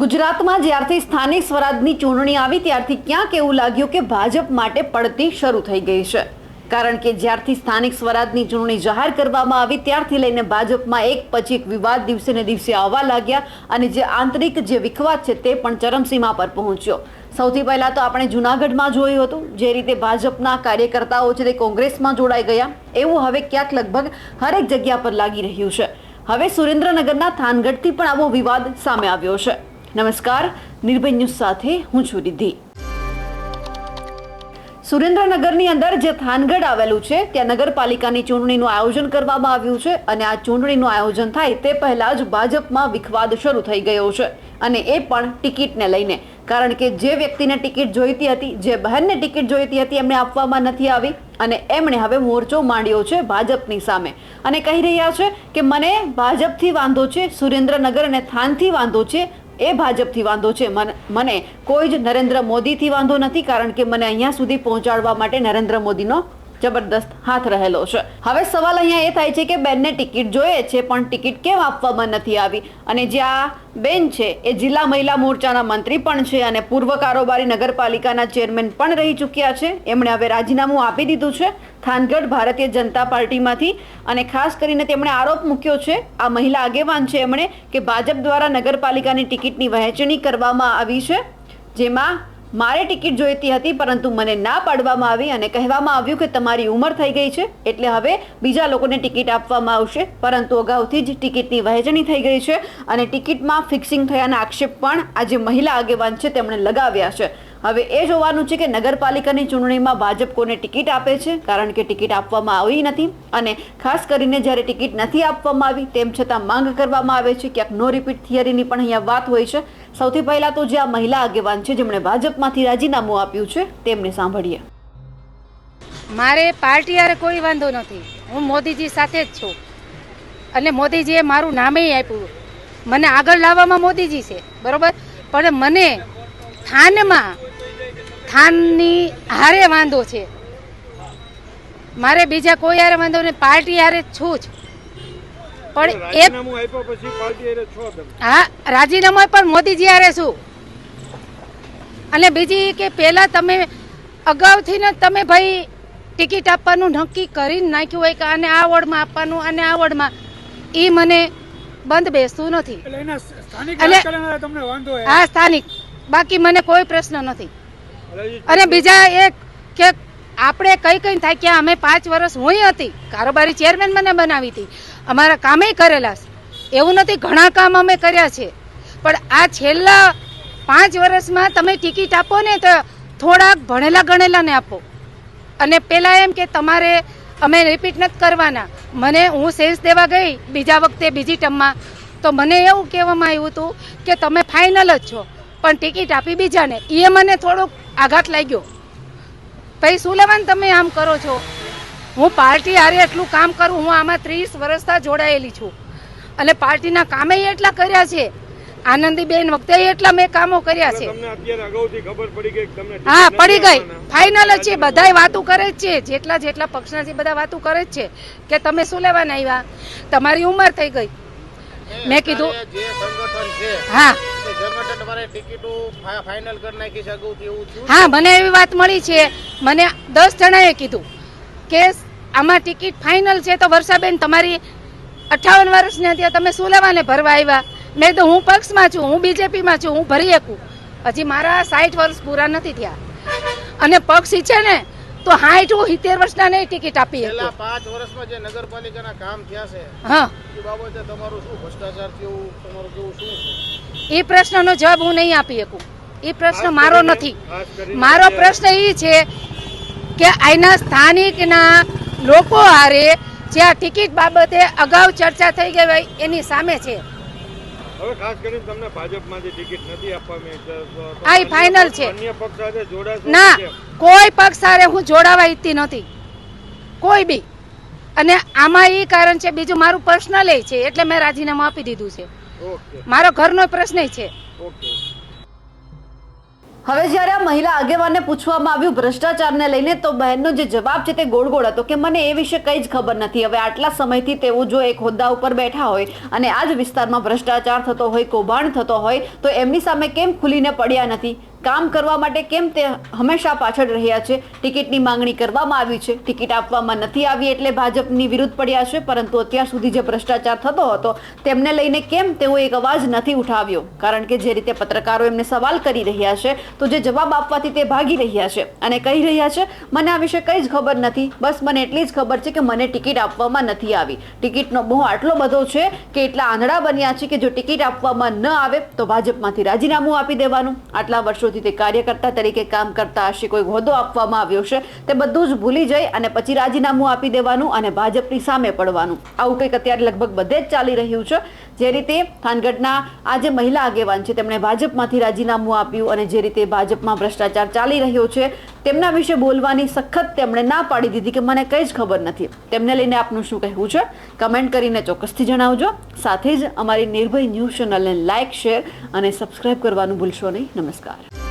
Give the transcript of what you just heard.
ગુજરાતમાં જ્યારથી સ્થાનિક સ્વરાજની ચૂંટણી આવી, ત્યારથી ક્યાંક એવું લાગ્યું કે ભાજપ માટે પડતી શરૂ થઈ ગઈ છે. કારણ કે જ્યારથી સ્થાનિક સ્વરાજની ચૂંટણી જાહેર કરવામાં આવી, ત્યારથી લઈને ભાજપમાં એક પછી એક વિવાદ દિવસે ને દિવસે આવવા લાગ્યા અને જે આંતરિક જે વિખવાદ છે તે પણ ચરમસીમા પર પહોંચ્યો. સૌથી પહેલાં તો આપણે જુનાગઢમાં જોયું હતું, જે રીતે ભાજપના કાર્યકર્તાઓ છે તે કોંગ્રેસમાં જોડાઈ ગયા. એવું હવે ક્યાંક લગભગ હરેક જગ્યા પર લાગી રહ્યું છે. હવે સુરેન્દ્રનગરના થાનગઢથી પણ આવો વિવાદ સામે આવ્યો છે. નમસ્કાર, નિર્ભય ન્યૂઝ સાથે હું છું રિદ્ધિ. સુરેન્દ્રનગરની અંદર જે થાનગઢ આવેલું છે, ત્યાં નગરપાલિકાની ચૂંટણીનું આયોજન કરવામાં આવ્યું છે અને આ ચૂંટણીનું આયોજન થાય તે પહેલાં જ ભાજપમાં વિખવાદ શરૂ થઈ ગયો છે અને એ પણ ટિકિટને લઈને. કારણ કે જે વ્યક્તિને ટિકિટ જોઈતી હતી, જે બહેનને ટિકિટ જોઈતી હતી, એમને આપવામાં નથી આવી અને એમણે હવે મોરચો માંડ્યો છે ભાજપની સામે. અને કહી રહ્યા છે કે, મને ભાજપથી વાંધો છે, સુરેન્દ્રનગર અને થાનથી વાંધો છે એ ભાજપથી વાંધો છે. મન- કોઈ જ નરેન્દ્ર મોદીથી વાંધો નથી, કારણ કે મને અહીંયા સુધી પહોંચાડવા માટે નરેન્દ્ર મોદીનો જબરદસ્ત હાથ રહેલો છે. હવે સવાલ અહીંયા એ થાય છે કે બેનને ટિકિટ જોઈએ છે, પણ ટિકિટ કેમ આપવામાં નથી આવી? અને જે આ બેન છે, એ જિલ્લા મહિલા મોરચાના મંત્રી પણ છે અને પૂર્વ કારોબારી નગરપાલિકાના ચેરમેન પણ રહી ચૂક્યા છે. એમણે હવે રાજીનામું આપી દીધું છે થાનગઢ ભારતીય જનતા પાર્ટીમાંથી. અને ખાસ કરીને તેમણે આરોપ મૂક્યો છે, આ મહિલા આગેવાન છે એમણે, કે ભાજપ દ્વારા નગરપાલિકાની ટિકિટની વહેંચણી કરવામાં આવી છે, જેમાં મારે ટિકિટ જોઈતી હતી, પરંતુ મને ના પાડવામાં આવી અને કહેવામાં આવ્યું કે તમારી ઉંમર થઈ ગઈ છે, એટલે હવે બીજા લોકોને ટિકિટ આપવામાં આવશે. પરંતુ અગાઉથી જ ટિકિટની વહેંચણી થઈ ગઈ છે અને ટિકિટમાં ફિક્સિંગ થયાના આક્ષેપ પણ આજે મહિલા આગેવાન છે, તેમણે લગાવ્યા છે. હવે એ જોવાનું છે કે નગરપાલિકાની ચૂંટણીમાં ભાજપ કોને ટિકિટ આપે છે? કારણ કે ટિકિટ આપવામાં આવી નથી અને ખાસ કરીને જ્યારે ટિકિટ નથી આપવામાં આવી, તેમ છતાં માંગ કરવામાં આવે છે. ક્યાંક નો રિપીટ થિયરીની પણ અહીંયા વાત હોય છે. સૌથી પહેલા તો જે આ મહિલા આગેવાન છે, જેમણે ભાજપમાંથી રાજીનામું આપ્યું છે, તેમને સાંભળીએ. મારે પાર્ટી હારે કોઈ વાંધો નથી. હું મોદીજી સાથે જ છું. અને મોદીજીએ મારું નામે આપ્યું. મને આગળ લાવવામાં મોદીજી છે. બરોબર? પણ મને થાનમાં થાનની હારે વાંધો છે. મારે બીજા કોઈ હારે વાંધો નહીં પાર્ટી હારે છું જ. પણ તમે? હા રાજીનામું પણ મોદીજી હારે છું અને બીજી કે પહેલાં તમે અગાઉથી ને તમે ભાઈ ટિકિટ આપવાનું નક્કી કરીને નાખ્યું હોય કે આને આ વોર્ડમાં આપવાનું અને આ વોર્ડમાં. એ મને બંધ બેસતું નથી. એટલે આ સ્થાનિક. બાકી મને કોઈ પ્રશ્ન નથી. અને બીજા એક કે આપણે કઈ કઈ થાય કે અમે પાંચ વર્ષ હું હતી, કારોબારી ચેરમેન મને બનાવી હતી. અમારા કામે કરેલા એવું નથી, ઘણા કામ અમે કર્યા છે. પણ આ છેલ્લા પાંચ વર્ષમાં તમે ટિકિટ આપો ને તો થોડાક ભણેલા ગણેલાને આપો. અને પેલા એમ કે તમારે અમે રિપીટ નથી કરવાના. મને હું સેન્સ દેવા ગઈ, બીજા વખતે બીજી ટર્મમાં તો મને એવું કહેવામાં આવ્યું હતું કે તમે ફાઇનલ જ છો. પણ ટિકિટ આપી બીજાને. એ મને થોડોક આઘાત લાગ્યો. પછી શું લેવાનું તમે આમ કરો છો? હું પાર્ટી હારે એટલું કામ કરું હું આમાં ત્રીસ વર્ષથી જોડાયેલી છું. અને પાર્ટીના કામે એટલા કર્યા છે. આનંદીબેન વખતે એટલા મેં કામો કર્યા છે. હા પડી ગઈ. ફાઇનલ જ છે બધાય વાતો કરે જ છે. જેટલા જેટલા પક્ષના છે બધા વાતો કરે જ છે. કે તમે શું લેવાના આવ્યા? તમારી ઉંમર થઈ ગઈ. મેં કીધું જે સંગઠન છે હા. હા મને એવી વાત મળી છે. મને દસ જણાએ કીધું કે આમાં ટિકિટ ફાઇનલ છે તો વર્ષાબેન તમારી અઠાવન વર્ષની હતી તમે શું લેવાને ભરવા આવ્યા? મેં તો હું પક્ષમાં છું હું બીજેપીમાં છું હું ભરી શકું. હજી મારા સાઠ વર્ષ પૂરા નથી થયા. અને પક્ષ ઈચ્છે ને તો હું સિત્તેર વર્ષના નહીં ટિકિટ આપી છેલ્લા પાંચ વર્ષમાં જે નગરપાલિકાના કામ થયા છે હા. એ બાબતે તમારું શું ભ્રષ્ટાચાર થયું? તમારું કેવું શું છે? એ પ્રશ્નનો જવાબ હું નહીં આપી શકું. એ પ્રશ્ન મારો નથી. મારો પ્રશ્ન એ છે કે અહીંના સ્થાનિકના લોકો હારે જે આ ટિકિટ બાબતે અગાઉ ચર્ચા થઈ ગઈ હોય એની સામે છે. હવે ખાસ કરીને તમને ટિકિટ નથી આપવામાં આ પક્ષ- છે. અન્ય પક્ષ સાથે જોડાશો ના? કોઈ પક્ષ સાથે હું જોડાવા ઈચ્છતી નથી. કોઈ બી. અને આમાં એ કારણ છે બીજું મારું પર્સનલ છે એટલે મેં રાજીનામું આપી દીધું છે. મારો ઘરનો પ્રશ્ન છે. હવે જ્યારે આ મહિલા આગેવાનને પૂછવામાં આવ્યું ભ્રષ્ટાચારને લઈને તો બહેનનો જે જવાબ છે તે ગોળ ગોળ હતો કે મને એ વિશે કંઈ જ ખબર નથી. હવે આટલા સમયથી તેઓ જો એક હોદ્દા ઉપર બેઠા હોય અને આ જ વિસ્તારમાં ભ્રષ્ટાચાર થતો હોય કૌભાંડ થતો હોય તો એમની સામે કેમ ખુલીને પડ્યા નથી? કામ કરવા માટે કેમ તે હંમેશા પાછળ રહ્યા છે? ટિકિટની માંગણી કરવામાં આવી છે. ટિકિટ આપવામાં નથી આવી એટલે ભાજપની વિરુદ્ધ પડ્યા છે, પરંતુ અત્યાર સુધી જે ભ્રષ્ટાચાર થતો હતો તેમને લઈને કેમ તેઓ એક અવાજ નથી ઉઠાવ્યો? કારણ કે જે રીતે પત્રકારો એમને સવાલ કરી રહ્યા છે, તો જે જવાબ આપવાથી તે ભાગી રહ્યા છે અને કહી રહ્યા છે, મને આ વિશે કંઈ જ ખબર નથી. બસ મને એટલી જ ખબર છે કે મને ટિકિટ આપવામાં નથી આવી. ટિકિટનો મોહ આટલો બધો છે કે એટલા આંધળા બન્યા છે કે જો ટિકિટ આપવામાં ન આવે તો ભાજપમાંથી રાજીનામું આપી દેવાનું. આટલા વર્ષોથી તે કાર્યકર્તા તરીકે કામ કરતા હશે કોઈ હોદ્દો આપવામાં આવ્યો છે. તે બધું જ ભૂલી જઈ અને પછી રાજીનામું આપી દેવાનું અને ભાજપની સામે પડવાનું. આવું કંઈક અત્યારે લગભગ બધે જ ચાલી રહ્યું છે. જે રીતે થાનગઢના આ જે મહિલા આગેવાન છે, તેમણે ભાજપમાંથી રાજીનામું આપ્યું અને જે રીતે ભાજપમાં ભ્રષ્ટાચાર ચાલી રહ્યો છે, તેમના વિશે બોલવાની સખત તેમણે ના પાડી દીધી કે મને કંઈ જ ખબર નથી. તેમને લઈને આપનું શું કહેવું છે? કમેન્ટ કરીને ચોક્કસથી જણાવજો. સાથે જ અમારી નિર્ભય ન્યૂઝ ચેનલને લાઇક શેર અને સબસ્ક્રાઇબ કરવાનું ભૂલશો નહીં. નમસ્કાર.